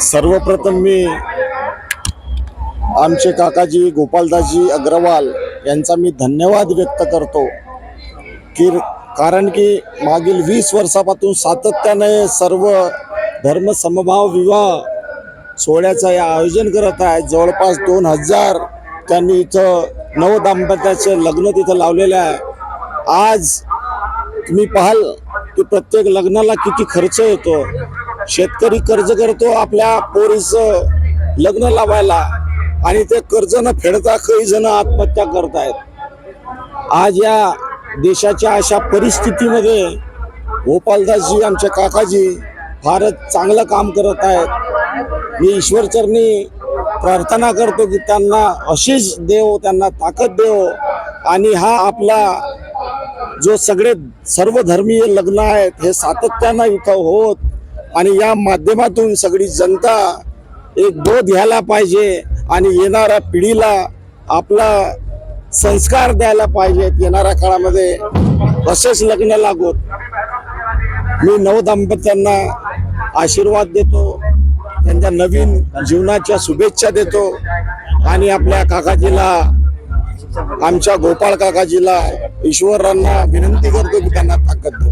सर्वप्रथम मी आमचे काकाजी गोपालदासजी अग्रवाल यांचा मी धन्यवाद व्यक्त करतो की कारण की मागील वीस वर्षापासून सातत्याने सर्व धर्म समभाव विवाह सोहळ्याचं या आयोजन करत आहे जवळपास दोन हजार त्यांनी इथं नवदाम्पत्याचे लग्न तिथं लावलेले आहे. आज तुम्ही पाहाल की प्रत्येक लग्नाला किती खर्च येतो. शेतकरी कर्ज करतो आपल्या पोरीचं लग्न लावायला आणि ते कर्ज न फेडता काही जण आत्महत्या करतायत. आज या देशाच्या अशा परिस्थितीमध्ये गोपालदासजी आमचे काकाजी फारच चांगलं काम करत आहेत. मी ईश्वरचरणी प्रार्थना करतो की त्यांना अशीच देव त्यांना ताकद देव आणि हा आपला जो सगळे सर्वधर्मीय लग्न आहेत हे सातत्यानं इथं होत आणि या माध्यमातून सगळी जनता एक बोध घ्यायला पाहिजे आणि येणाऱ्या पिढीला आपला संस्कार द्यायला पाहिजेत येणाऱ्या काळामध्ये. असेच लग्न लागोत. मी नवदाम्पत्यांना आशीर्वाद देतो. त्यांच्या नवीन जीवनाच्या शुभेच्छा देतो. आणि आपल्या काकाजीला आमच्या गोपाळ काकाजीला ईश्वरांना विनंती करतो की त्यांना ताकद